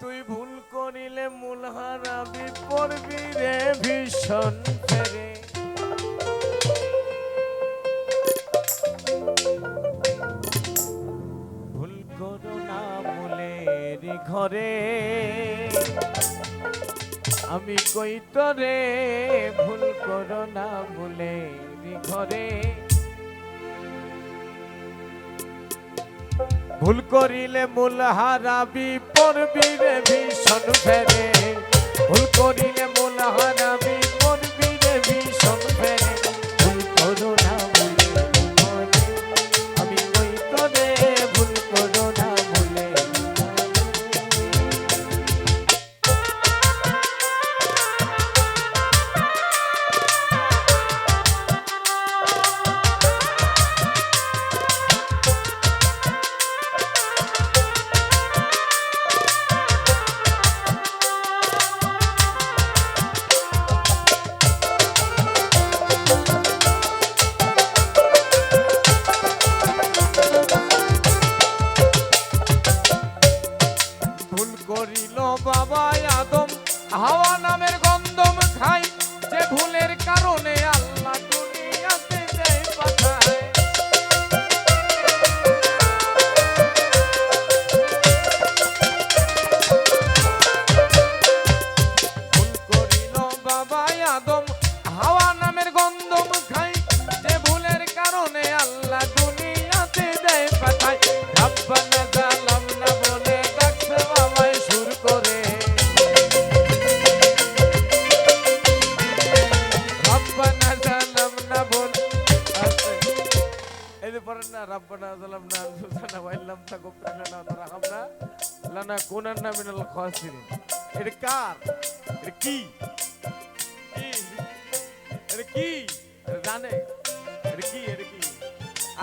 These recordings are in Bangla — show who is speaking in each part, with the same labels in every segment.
Speaker 1: তুই ভুল করিলে মূল হারাবি রে ভীষণ ফেরে। ভুল করো না মূলের ঘরে। আমি কই তরে? ভুল করো না মূলের ঘরে। ভুল করিলে মূল হারাবি পড়বি রে ভীষণ ফেরে ভুল করিলে মূল হারাবি পড়বি এই যে পড়েন না, রাব্বানা জালামনা আনফুসানা ওয়া ইল্লাম তাগফির লানা তারহামনা লানাকুনান্না মিনাল খাসিরিন। এটা কার? এটা কি? এটা কি? জানে? এটা কি? এটা কি?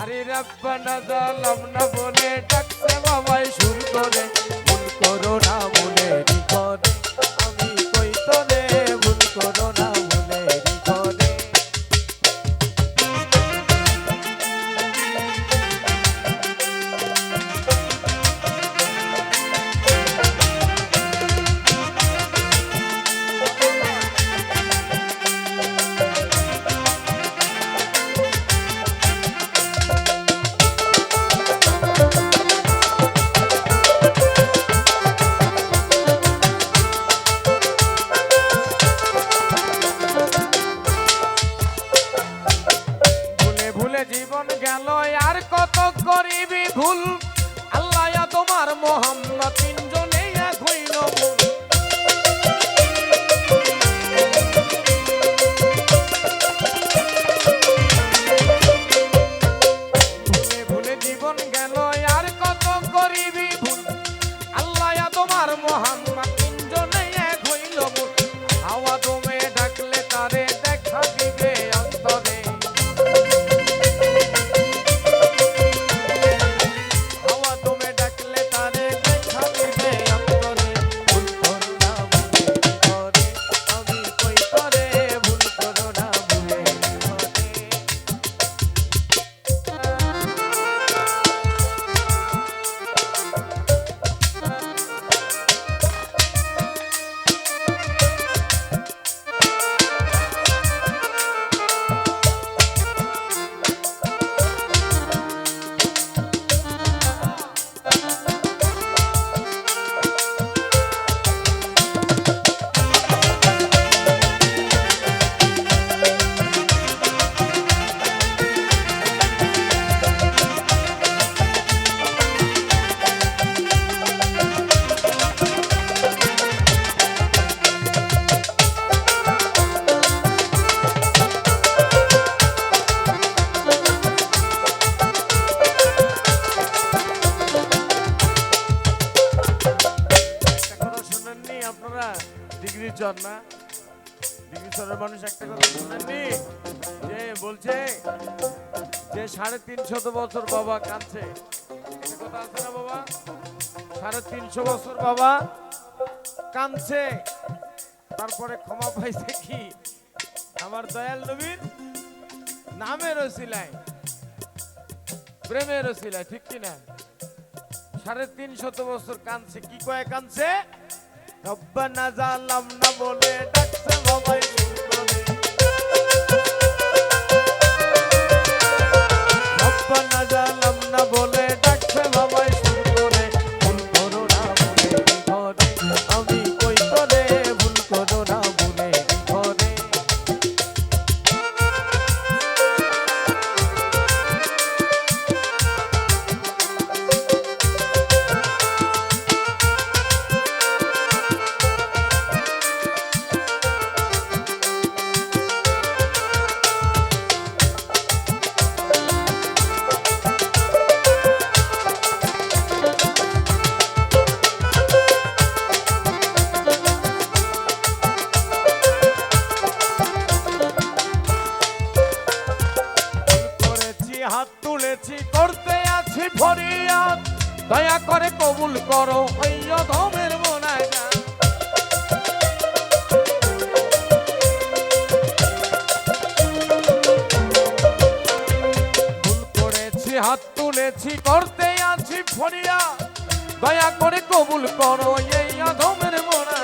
Speaker 1: আরে রাব্বানা জালামনা বলে ডাকছে বাবাই সুর করে ভুল করো না বলে করে গেল আর কত করিবি ভুল? আল্লাহ তোমার মোহাম্মদ না মানুষ একটা কথা শুনেননি? যে বলছে যে সাড়ে তিনশত বছর বাবা কাঁদছে। কথা আছে না বাবা? সাড়ে তিনশো বছর বাবা কাঁদছে। তারপরে ক্ষমা পাইছে কি? আমার দয়াল নবীর নামের ওসিলায়, প্রেমের ওসিলায়, ঠিক কিনা? সাড়ে তিন শত বছর কানছে কি কয়ে কানছে রব্বানা জালাম না বলে ডাকছে বাবাই। হাত তুলেছি, করতে আছি ফরিয়াদ। দয়া করে কবুল করো ওই ধমের মনায় হাত তুলেছি, করতে আছি ফরিয়াদ। দয়া করে কবুল করো এই অধমের মোনা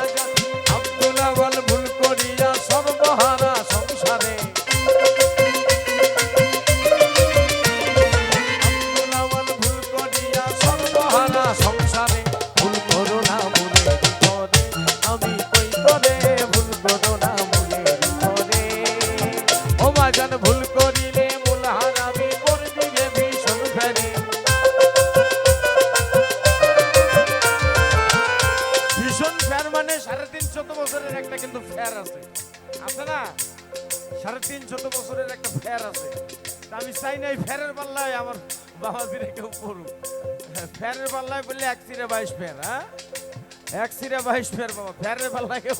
Speaker 1: আব্দুল আওয়াল করিলে করবি ভীষণ ফেরে। মানে সাড়ে বছরের একটা কিন্তু ফ্যার আছে। বছরের একটা আছে। আমি চাই না এই পাল্লায় আমার পাল্লায় বললে এক বাইশ ফ্যার হ্যাঁ? এক বাইশ কেউ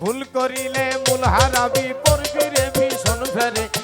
Speaker 1: ভুল করিলে মূল হারাবি পড়বি রে ভীষণ ফেরে